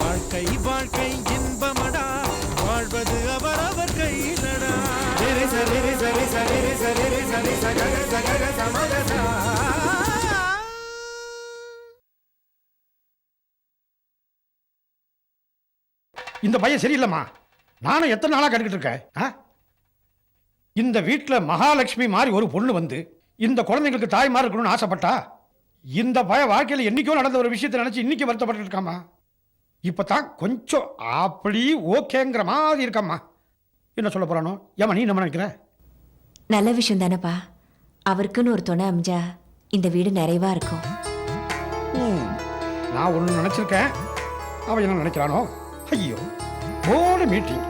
வாழ்க்கை வாழ்க்கை இன்பமடா. வாழ்வது அவர் அவரவர் கையிலடா. சரி சரி சரி சரி சரி சரி சகக சகக சமகசா இந்த பையன் சரியில்லைம்மா. நானும் எத்தனை நாளாக கண்டுக்கிட்டு இருக்கேன்? ஆ? இந்த வீட்டில் மகாலட்சுமி மாதிரி ஒரு பொண்ணு வந்து இந்த குழந்தைங்களுக்கு தாய்மார் இருக்கணும்னு ஆசைப்பட்டா இந்த பய வாழ்க்கையில் என்னைக்கோ நடந்த ஒரு விஷயத்தை நினச்சி இன்னைக்கு வருத்தப்பட்டு இருக்காமா இப்போ தான் கொஞ்சம் அப்படி ஓகேங்கிற மாதிரி இருக்காம்மா. என்ன சொல்ல போறானோ? ஏமா நீ என்ன நினைக்கிற? நல்ல விஷயம் தானேப்பா. அவருக்குன்னு ஒரு துணை அமைஞ்சா இந்த வீடு நிறைவா இருக்கும். நான் ஒன்று நினச்சிருக்கேன். அவன் என்ன நினைக்கிறானோ? ஐயோ போன மீட்டிங்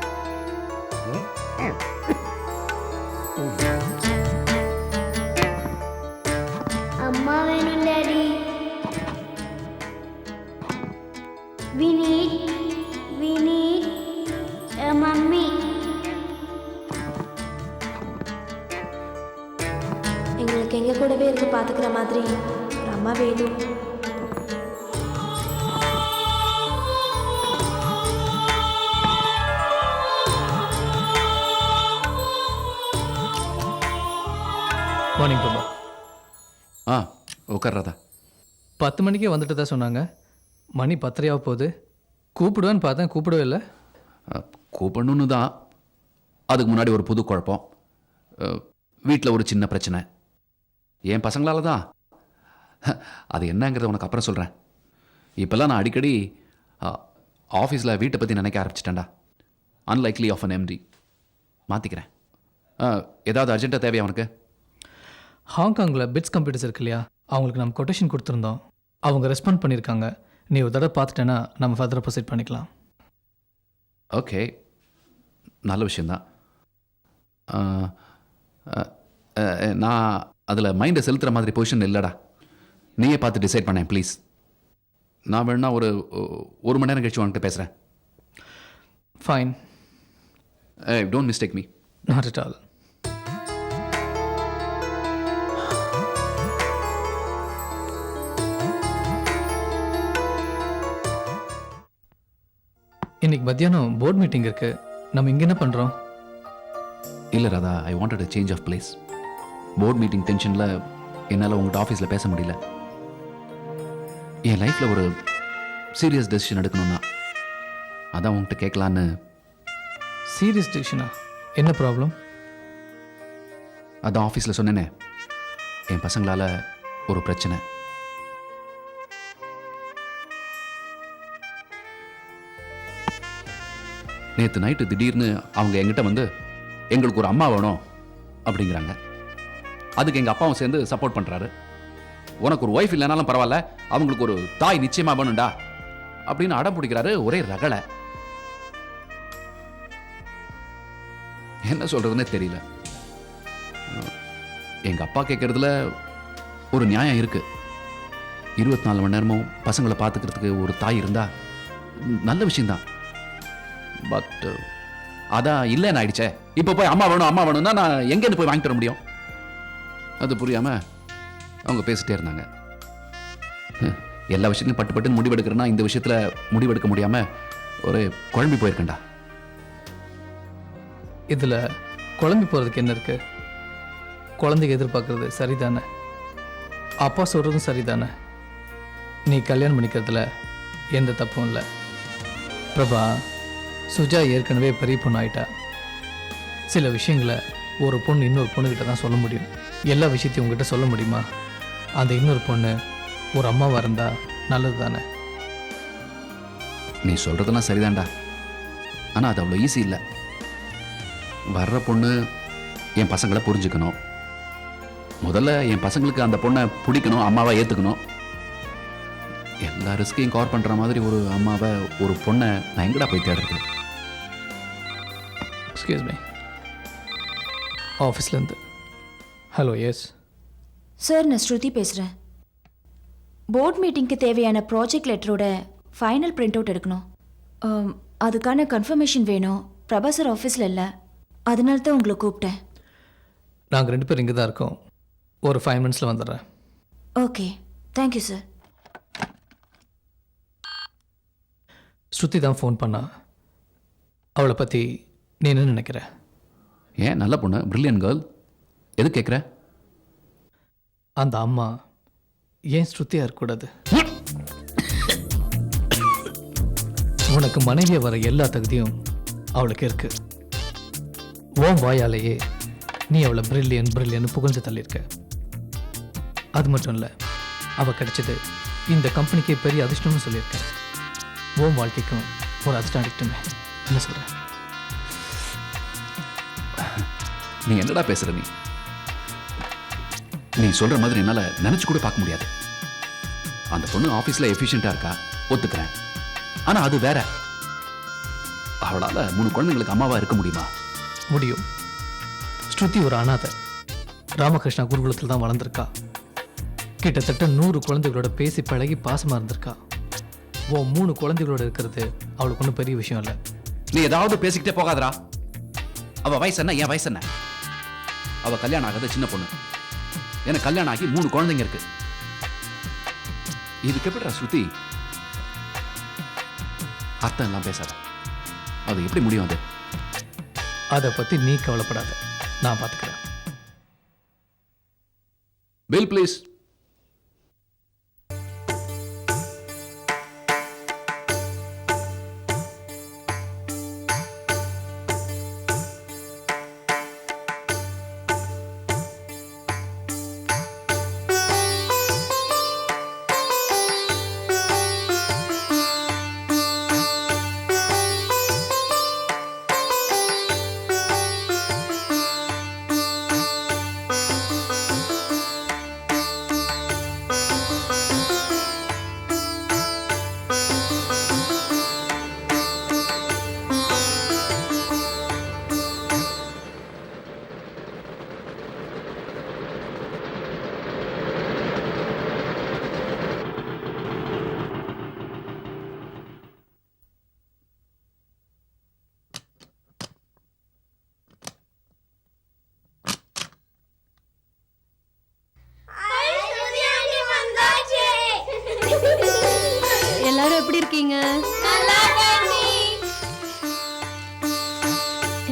അമ്മ வேணும் we need we need a mummy. எங்களுக்கு எங்க கூடவே இருந்து பாத்துக்கிற மாதிரி ஒரு அம்மா வேணும் மார்னிங் பிரபா ஆ உட்கார் ராதா பத்து மணிக்கே வந்துட்டு தான் சொன்னாங்க. மணி பத்தரையாக போகுது. கூப்பிடுவேன்னு பார்த்தேன் கூப்பிடவே இல்லை. கூப்பிடணுன்னு தான் அதுக்கு முன்னாடி ஒரு புது குழப்பம். வீட்டில் ஒரு சின்ன பிரச்சனை. என் பசங்களால தான் அது என்னங்கிறத உனக்கு அப்புறம் சொல்கிறேன் இப்போல்லாம் நான் அடிக்கடி ஆஃபீஸில் வீட்டை பற்றி நினைக்க ஆரம்பிச்சிட்டேன்டா. அன்லைக்லி ஆஃப் அன் எம்டி மாற்றிக்கிறேன் ஏதாவது அர்ஜென்ட்டாக தேவையா உனக்கு? ஹாங்காங்கில் பிட்ஸ் கம்ப்யூட்டர்ஸ் இருக்கு இல்லையா அவங்களுக்கு நம்ம கொட்டேஷன் கொடுத்துருந்தோம். அவங்க ரெஸ்பாண்ட் பண்ணியிருக்காங்க. நீ ஒரு தடவை பார்த்துட்டேன்னா நம்ம ஃபர்தராக ப்ரொசீட் பண்ணிக்கலாம். ஓகே நல்ல விஷயந்தான் நான் அதில் மைண்டை செலுத்துகிற மாதிரி பொசிஷன் இல்லைடா. நீயே பார்த்து டிசைட் பண்ணேன் ப்ளீஸ் நான் வேணா ஒரு ஒரு மணி நேரம் கழிச்சு உன்கிட்ட பேசுகிறேன் fine don't mistake me not at all இன்னைக்கு மத்தியானம் போர்ட் மீட்டிங் இருக்கு. நம்ம இங்கே என்ன பண்ணுறோம் இல்லை Radha I wanted a change of place board meeting டென்ஷனில் என்னால் உங்கள்கிட்ட ஆஃபீஸில் பேச முடியல. என் லைஃப்பில் ஒரு சீரியஸ் டெசிஷன் எடுக்கணும்னா அதான் உங்கள்கிட்ட கேட்கலான்னு. சீரியஸ் டிசிஷனா என்ன ப்ராப்ளம் அதான் ஆஃபீஸில் சொன்னேனே என் பசங்களால ஒரு பிரச்சனை. நேற்று நைட்டு திடீர்னு அவங்க என்கிட்ட வந்து எங்களுக்கு ஒரு அம்மா வேணும் அப்படிங்கிறாங்க. அதுக்கு எங்கள் அப்பாவும் சேர்ந்து சப்போர்ட் பண்ணுறாரு உனக்கு ஒரு ஒய்ஃப் இல்லைனாலும் பரவாயில்ல அவங்களுக்கு ஒரு தாய் நிச்சயமா வேணும்டா அப்படின்னு அடம் பிடிக்கிறாரு ஒரே ரகலை. என்ன சொல்றதுன்னே தெரியல. எங்க அப்பா கேட்குறதுல ஒரு நியாயம் இருக்கு. இருபத்தி நாலு மணி நேரமும் பசங்களை பார்த்துக்கிறதுக்கு ஒரு தாய் இருந்தால் நல்ல விஷயம்தான். பட் uh, அதான் இல்லைன்னு ஆயிடுச்சே. இப்போ போய் அம்மா வேணும் அம்மா வேணும்னா நான் எங்கேருந்து போய் வாங்கிட்டு வர முடியும்? அது புரியாம அவங்க பேசிட்டே இருந்தாங்க. எல்லா விஷயத்தையும் பட்டு பட்டு முடிவெடுக்கிறேன்னா இந்த விஷயத்துல முடிவெடுக்க முடியாம ஒரு குழம்பி போயிருக்கேன்டா. இதில் குழம்பி போகிறதுக்கு என்ன இருக்கு? குழந்தைக்கு எதிர்பார்க்கறது சரிதானே? அப்பா சொல்கிறதும் சரிதானே? நீ கல்யாணம் பண்ணிக்கிறதுல எந்த தப்பும் இல்லை. பிரபா சுஜா ஏற்கனவே பெரிய பொண்ணு ஆயிட்டா சில விஷயங்களை ஒரு பொண்ணு இன்னொரு பொண்ணுக்கிட்ட தான் சொல்ல முடியும். எல்லா விஷயத்தையும் உங்ககிட்ட சொல்ல முடியுமா? அந்த இன்னொரு பொண்ணு ஒரு அம்மாவாக இருந்தா நல்லது தானே நீ சொல்றதெல்லாம் சரிதான்டா. ஆனால் அது அவ்வளோ ஈஸி இல்லை. வர்ற பொண்ணு என் பசங்களை புரிஞ்சுக்கணும். முதல்ல என் பசங்களுக்கு அந்த பொண்ணை பிடிக்கணும் அம்மாவை ஏற்றுக்கணும் எல்லா ரிஸ்கையும் கவர் பண்ணுற மாதிரி ஒரு அம்மாவை ஒரு பொண்ணை நான் எங்கடா போய் தேடுறது? எக்ஸ்கியூஸ் மீ ஆஃபீஸ்லேருந்து ஹலோ எஸ் சார் நான் ஸ்ருதி பேசுகிறேன் போர்ட் மீட்டிங்க்கு தேவையான ப்ராஜெக்ட் லெட்டரோட ஃபைனல் பிரிண்ட் அவுட் எடுக்கணும். ஆம், அதுக்கான கன்ஃபர்மேஷன் வேணும். பிரபா சார் ஆஃபீஸில் இல்லை. அதனால தான் உங்களை கூப்பிட்டேன். நாங்கள் ரெண்டு பேரும் இங்கே தான் இருக்கோம். ஒரு ஃபைவ் மினிட்ஸில் வந்துடுறேன். ஓகே தேங்க்யூ சார் ஸ்ருதி தான் ஃபோன் பண்ணா. அவளை பற்றி நீ என்ன நினைக்கிற? ஏன் நல்ல பொண்ணு பிரில்லியன் கேர்ள் எது கேட்குற அந்த அம்மா ஏன் ஸ்ருதியாக இருக்கக்கூடாது? உனக்கு மனைவியை வர எல்லா தகுதியும் அவளுக்கு இருக்கு. ஓம் வாயாலேயே நீ அவளை பிரில்லியன் பிரில்லியன் புகழ்ந்து தள்ளியிருக்க அது மட்டும் இல்லை அவள் கிடைச்சது இந்த கம்பெனிக்கே பெரிய அதிர்ஷ்டம்னு சொல்லியிருக்க ஓம் வாழ்க்கைக்கும் ஒரு அதிர்ஷ்டம் அடிக்கட்டுமே என்ன சொல்கிறேன் நீ என்னடா பேசுற நீ? நீ சொல்ற மாதிரி என்னால நினைச்சு கூட பார்க்க முடியாது. அந்த பொண்ணு ஆபீஸ்ல எஃபிஷியண்டா இருக்கா? ஒத்துக்கிறேன். ஆனா அது வேற. அவளால மூணு குழந்தைங்களுக்கு அம்மாவா இருக்க முடியுமா? முடியும். ஸ்ருதி ஒரு அனாதை. ராமகிருஷ்ணா குருகுலத்தில் தான் வளர்ந்துருக்கா. கிட்டத்தட்ட நூறு குழந்தைகளோட பேசி பழகி பாசமாக இருந்திருக்கா. ஓ மூணு குழந்தைகளோட இருக்கிறது அவளுக்கு ஒன்றும் பெரிய விஷயம் இல்லை. நீ ஏதாவது பேசிக்கிட்டே போகாதடா. அவ வயசு என்ன? என் வயசு என்ன? அவ கல்யாணம் ஆகாத சின்ன பொண்ணு. எனக்கு கல்யாணம் ஆகி மூணு குழந்தைங்க இருக்கு. இதுக்கு எப்படிடா ஸ்ருதி? அர்த்தம் எல்லாம் பேசாத. அது எப்படி முடியும் அது? அதை பற்றி நீ கவலைப்படாத. நான் பார்த்துக்கிறேன் பில் ப்ளீஸ்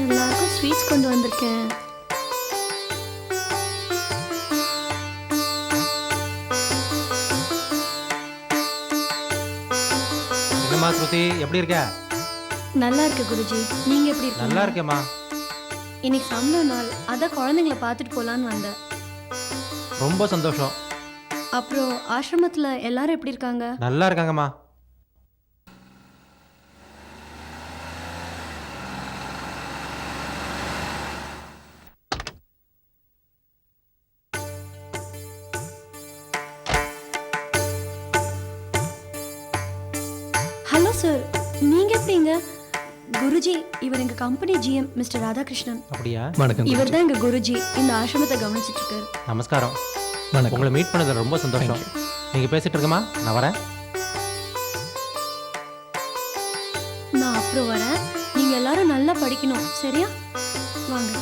எல்லாருக்கும் ஸ்வீட்ஸ் கொண்டு வந்திருக்கேன். என்னம்மா ஸ்ருதி எப்படி இருக்க? நல்லா இருக்கு குருஜி. நீங்க எப்படி இருக்கீங்க? நல்லா இருக்கேம்மா. இன்னைக்கு சம்பள நாள். அதான் குழந்தைங்கள பார்த்துட்டு போலான்னு வந்தேன். ரொம்ப சந்தோஷம். அப்புறம் ஆசிரமத்துல எல்லாரும் எப்படி இருக்காங்க? நல்லா இருக்காங்கம்மா. குருஜி இவர் எங்க கம்பெனி ஜிஎம் மிஸ்டர் ராதாகிருஷ்ணன். அப்படியா? வணக்கம் இவர் தான் எங்க குருஜி இந்த ஆசிரமத்தை கவனிச்சிட்டு இருக்காரு நமஸ்காரம். வணக்கம். உங்களை மீட் பண்ணதுல ரொம்ப சந்தோஷம். நீங்க பேசிட்டு இருக்கமா? நான் வரேன். நான் அப்புறம் வரேன். நீங்க எல்லாரும் நல்லா படிக்கணும் சரியா? வாங்க.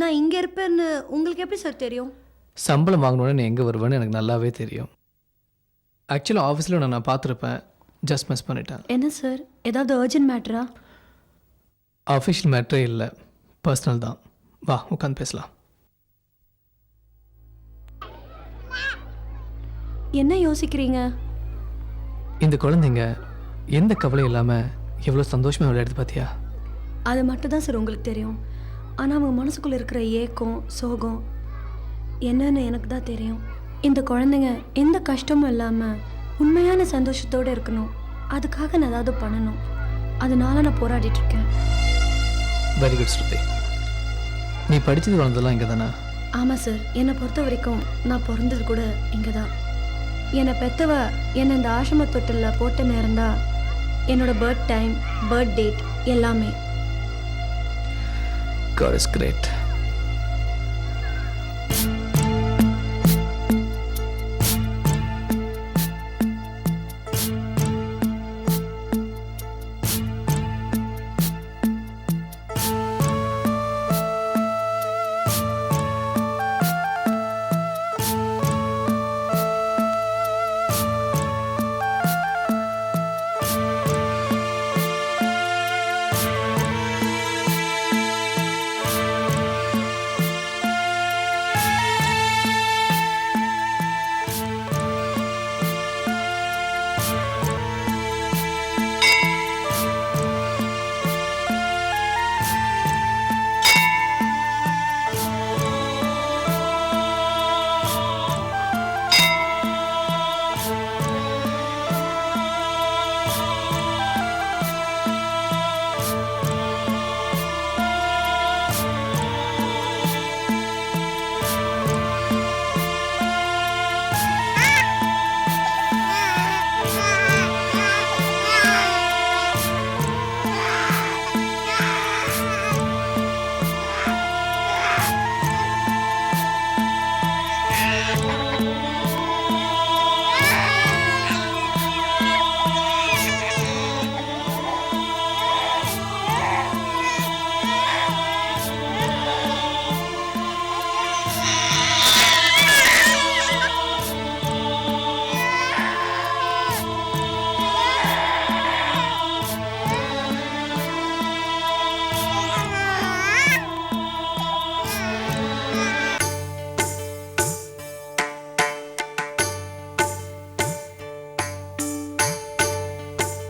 நான் இங்க இருப்பேன்னு உங்களுக்கு எப்படி சார் தெரியும்? சம்பளம் வாங்கணுன்னு நீ எங்கே வருவேன்னு எனக்கு நல்லாவே தெரியும். ஆக்சுவலாக ஆஃபீஸில் நான் நான் பார்த்துருப்பேன். ஜஸ்ட் மிஸ் பண்ணிட்டேன். என்ன சார் ஏதாவது அர்ஜென்ட் மேட்டரா அஃபிஷியல் மேட்ரே இல்லை. பர்சனல் தான். வா உட்காந்து பேசலாம். என்ன யோசிக்கிறீங்க? இந்த குழந்தைங்க எந்த கவலையும் இல்லாமல் எவ்வளோ சந்தோஷமாக விளையாடுது பார்த்தியா அது மட்டும் தான் சார் உங்களுக்கு தெரியும். ஆனால் அவங்க மனசுக்குள்ள இருக்கிற ஏக்கம் சோகம் என்னன்னு எனக்கு தான் தெரியும். இந்த குழந்தைங்க எந்த கஷ்டமும் இல்லாமல் உண்மையான சந்தோஷத்தோடு இருக்கணும். அதுக்காக நான் ஏதாவது பண்ணணும். அதனால நான் போராடிட்டு இருக்கேன். Very good Shruti. நீ படித்தது வளர்ந்ததெல்லாம் இங்கே தானே ஆமாம் சார் என்னை பொறுத்த வரைக்கும் நான் பிறந்தது கூட இங்கே தான் என்னை பெத்தவ என்னை இந்த ஆசிரம தொட்டிலில் போட்ட நேரம் தான் என்னோட பர்த் டைம் பர்த் டேட் எல்லாமே. God is great.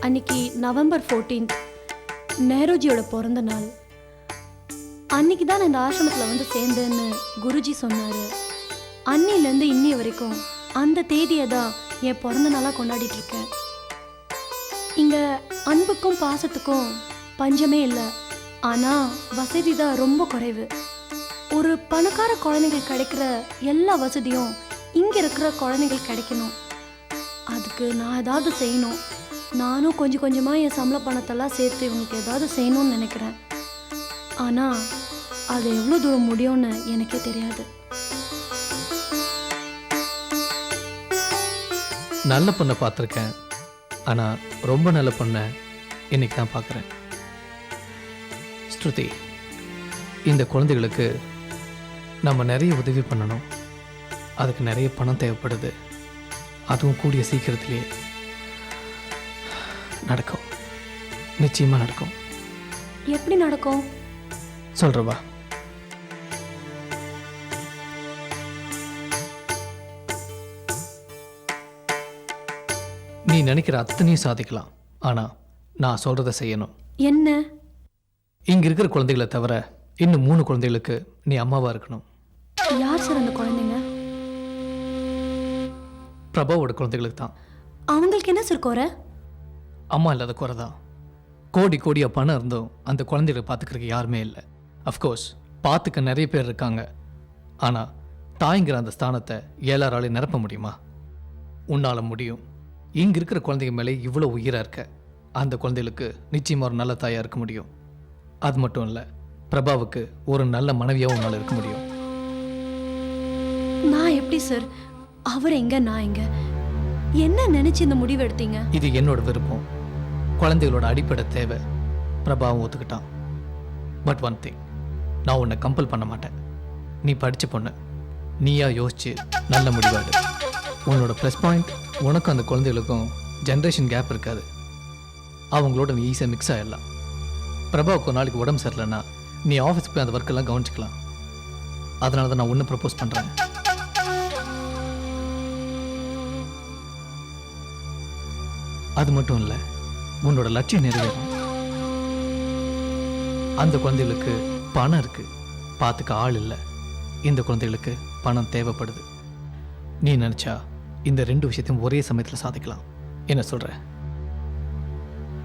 அன்னைக்கு நவம்பர் 14th நேருஜியோட பிறந்த நாள். அன்னைக்கு தான் இந்த ஆசிரமத்தில் வந்து சேர்ந்தேன்னு குருஜி சொன்னார். அன்னிலேருந்து இன்னி வரைக்கும் அந்த தேதியை தான் என் பிறந்த நாளாக கொண்டாடிட்டுருக்கேன் இங்கே அன்புக்கும் பாசத்துக்கும் பஞ்சமே இல்லை. ஆனால் வசதி தான் ரொம்ப குறைவு. ஒரு பணக்கார குழந்தைகள் கிடைக்கிற எல்லா வசதியும் இங்கே இருக்கிற குழந்தைகள் கிடைக்கணும். அதுக்கு நான் ஏதாவது செய்யணும். நானும் கொஞ்சம் கொஞ்சமாக என் சம்பள பணத்தெல்லாம் சேர்த்து இவனுக்கு ஏதாவது செய்யணும்னு நினைக்கிறேன். ஆனால் அது எவ்வளோ தூரம் முடியும்னு எனக்கே தெரியாது. நல்ல பொண்ணை பார்த்துருக்கேன். ஆனால் ரொம்ப நல்ல பொண்ணை இன்னைக்கு தான் பார்க்குறேன். ஸ்ருதி இந்த குழந்தைகளுக்கு நம்ம நிறைய உதவி பண்ணணும். அதுக்கு நிறைய பணம் தேவைப்படுது. அதுவும் கூடிய சீக்கிரத்திலேயே. நடக்கும். நிச்சயமாக நடக்கும். எப்படி நடக்கும்? சொல்கிறவா நீ நினைக்கிற அத்தனையும் சாதிக்கலாம். ஆனால் நான் சொல்கிறத செய்யணும். என்ன? இங்கே இருக்கிற குழந்தைகளை தவிர இன்னும் மூணு குழந்தைகளுக்கு நீ அம்மாவாக இருக்கணும். யார் சார் அந்த குழந்தைங்க? பிரபாவோட குழந்தைகளுக்கு தான். அவங்களுக்கு என்ன சார் குறை? அம்மா இல்லாத குறை தான் கோடி கோடியாக பணம் இருந்தும் அந்த குழந்தைகளை பார்த்துக்கிறதுக்கு யாருமே இல்லை. அஃப்கோர்ஸ் பார்த்துக்க நிறைய பேர் இருக்காங்க. ஆனால் தாய்ங்கிற அந்த ஸ்தானத்தை ஏழாராலையும் நிரப்ப முடியுமா? உன்னால் முடியும். இங்கே இருக்கிற குழந்தைங்க மேலே இவ்வளோ உயிராக இருக்க அந்த குழந்தைகளுக்கு நிச்சயமாக ஒரு நல்ல தாயாக இருக்க முடியும். அது மட்டும் இல்லை பிரபாவுக்கு ஒரு நல்ல மனைவியாகவும் உன்னால் இருக்க முடியும். நான் எப்படி சார் அவர் எங்க நான் எங்க? என்ன நினைச்சு இந்த முடிவு எடுத்தீங்க? இது என்னோட விருப்பம். குழந்தைகளோட அடிப்படை தேவை. பிரபாவும் ஒத்துக்கிட்டான். பட் ஒன் திங் நான் உன்னை கம்பல் பண்ண மாட்டேன். நீ படிச்ச பொண்ணு. நீயா யோசிச்சு நல்ல முடிவாடு உன்னோட ப்ளஸ் பாயிண்ட் உனக்கும் அந்த குழந்தைகளுக்கும் ஜென்ரேஷன் கேப் இருக்காது. அவங்களோட நீ ஈஸியாக மிக்ஸ் ஆகிடலாம் பிரபாவுக்கு ஒரு நாளைக்கு உடம்பு சரியில்லைன்னா நீ ஆஃபீஸ்க்கு போய் அந்த ஒர்க்கெல்லாம் கவனிச்சிக்கலாம். அதனால தான் நான் ஒன்று ப்ரப்போஸ் பண்ணுறேன் அது மட்டும் இல்லை உன்னோட லட்சியம் நிறைவேறும். அந்த குழந்தைகளுக்கு பணம் இருக்கு. பார்த்துக்க ஆள் இல்லை. இந்த குழந்தைகளுக்கு பணம் தேவைப்படுது. நீ நினைச்சா இந்த ரெண்டு விஷயத்தையும் ஒரே சமயத்தில் சாதிக்கலாம். என்ன சொல்ற?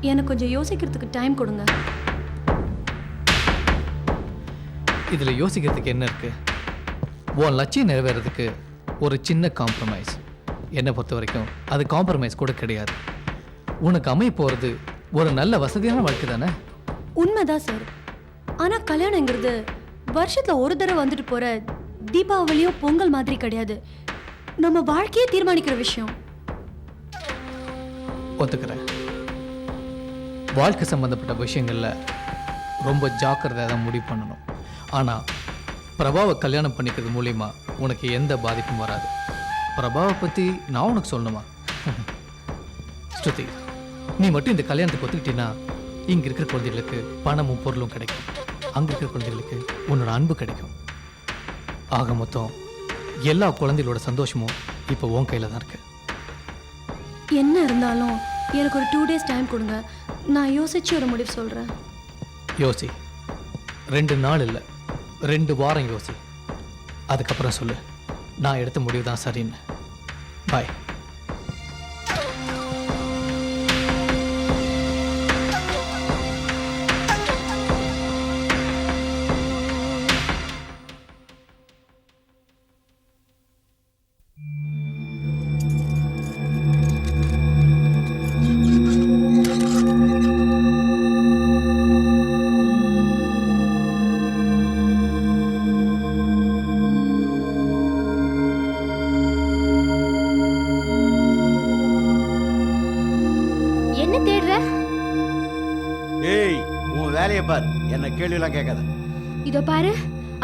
எனக்கு கொஞ்சம் யோசிக்கிறதுக்கு டைம் கொடுங்க. இதில் யோசிக்கிறதுக்கு என்ன இருக்கு? உன் லட்சியம் நிறைவேறதுக்கு ஒரு சின்ன காம்ப்ரமைஸ் என்னை பொறுத்த வரைக்கும் அது காம்ப்ரமைஸ் கூட கிடையாது. உனக்கு அமைய போகிறது ஒரு நல்ல வசதியான வாழ்க்கை தானே? உண்மைதான் சார். ஆனா கல்யாணங்கிறது வருஷத்துல ஒரு தடவை வந்துட்டு போற தீபாவளியோ பொங்கல் மாதிரி கிடையாது. நம்ம வாழ்க்கையே தீர்மானிக்கிற விஷயம். ஒத்துக்கிறேன். வாழ்க்கை சம்மந்தப்பட்ட விஷயங்களில் ரொம்ப ஜாக்கிரதையாக தான் முடிவு பண்ணணும். ஆனால் பிரபாவை கல்யாணம் பண்ணிக்கிறது மூலிமா உனக்கு எந்த பாதிப்பும் வராது. பிரபாவை பற்றி நான் உனக்கு சொல்லணுமா? ஸ்ருதி. நீ மட்டும் இந்த கல்யாணத்துக்கு ஒத்துக்கிட்டீன்னா இங்கே இருக்கிற குழந்தைகளுக்கு பணமும் பொருளும் கிடைக்கும். அங்கே இருக்கிற குழந்தைகளுக்கு உன்னோட அன்பு கிடைக்கும். ஆக மொத்தம் எல்லா குழந்தைகளோட சந்தோஷமும் இப்போ உன் கையில் தான் இருக்குது என்ன இருந்தாலும் எனக்கு ஒரு டூ டேஸ் டைம் கொடுங்க. நான் யோசிச்சு ஒரு முடிவு சொல்றேன். யோசி. ரெண்டு நாள் இல்லை ரெண்டு வாரம் யோசி. அதுக்கப்புறம் சொல்லு. நான் எடுத்த முடிவு தான் சரின்னு. பாய் கேள்வியெல்லாம் கேட்காத. இதோ பாரு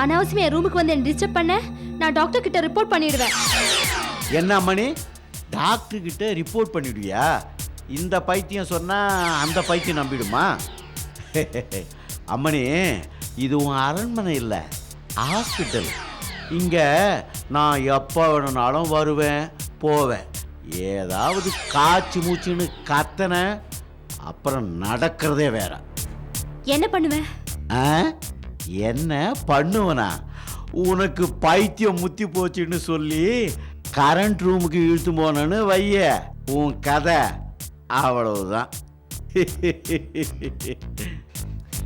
அனாவசியமா என் ரூமுக்கு வந்து என்ன டிஸ்டர்ப் பண்ண நான் டாக்டர் கிட்ட ரிப்போர்ட் பண்ணிடுவேன். என்ன மணி டாக்டர் கிட்ட ரிப்போர்ட் பண்ணிடுவியா? இந்த பைத்தியம் சொன்னா அந்த பைத்தியம் நம்பிடுமா? அம்மணி இது உன் அரண்மனை இல்லை ஹாஸ்பிட்டல் இங்கே நான் எப்போ வேணும்னாலும் வருவேன் போவேன். ஏதாவது காய்ச்சி மூச்சுன்னு கத்தனை அப்புறம் நடக்கிறதே வேற. என்ன பண்ணுவேன்? என்ன பண்ணுவனா? உனக்கு பைத்தியம் முத்தி போச்சுன்னு சொல்லி கரண்ட் ரூமுக்கு இழுத்து போனேன்னு வைய. உன் கதை. அவ்வளவுதான்.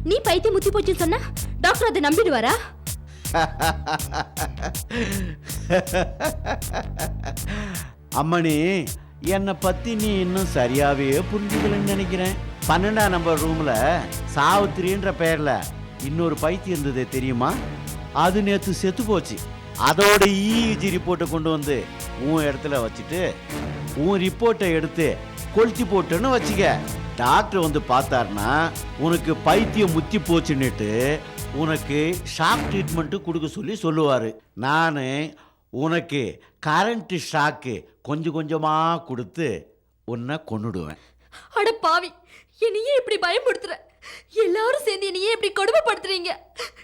நீ பைத்தியம் முத்தி போச்சுன்னு சொன்னா டாக்டர் அதை நம்பிடுவாரா? அம்மணி என்னை பத்தி நீ இன்னும் சரியாவே புரிஞ்சுக்கலன்னு நினைக்கிறேன். பன்னெண்டாம் நம்பர் ரூம்ல சாவித்திரின்ற பெயர்ல இன்னொரு பைத்தியம் இருந்தது தெரியுமா? அது நேத்து செத்து போச்சு. அதோட இஇஜி ரிப்போர்ட்டை கொண்டு வந்து உன் இடத்துல வச்சுட்டு உன் ரிப்போர்ட்டை எடுத்து கொளுத்தி போட்டுன்னு வச்சுக்க. டாக்டர் வந்து பார்த்தாருன்னா உனக்கு பைத்தியம் முத்தி போச்சுன்னுட்டு உனக்கு ஷாக் ட்ரீட்மெண்ட்டு கொடுக்க சொல்லி சொல்லுவார். நான் உனக்கு கரண்ட்டு ஷாக்கு கொஞ்சம் கொஞ்சமாக கொடுத்து உன்னை கொண்டுடுவேன் அட பாவி என்னையே இப்படி பயமுடுத்துற எல்லாரும் சேர்ந்து என்னையே இப்படி கொடுமைப்படுத்துறீங்க?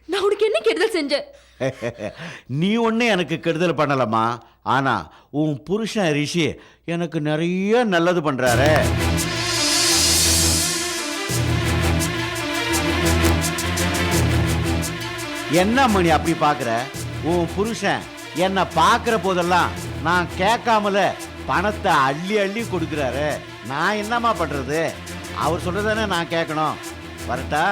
நான் உனக்கு என்ன கெடுதல் செஞ்சேன்? நீ ஒன்று எனக்கு கெடுதல் பண்ணலம்மா. ஆனால் உன் புருஷன் ரிஷி எனக்கு நிறைய நல்லது பண்ணுறாரு என்ன மணி அப்படி பார்க்குற உன் புருஷன் என்னை பார்க்குற போதெல்லாம் நான் கேட்காமல பணத்தை அள்ளி அள்ளி கொடுக்குறாரு. நான் என்னம்மா பண்ணுறது அவர் சொல்கிறதானே நான் கேட்கணும். வரட்டா?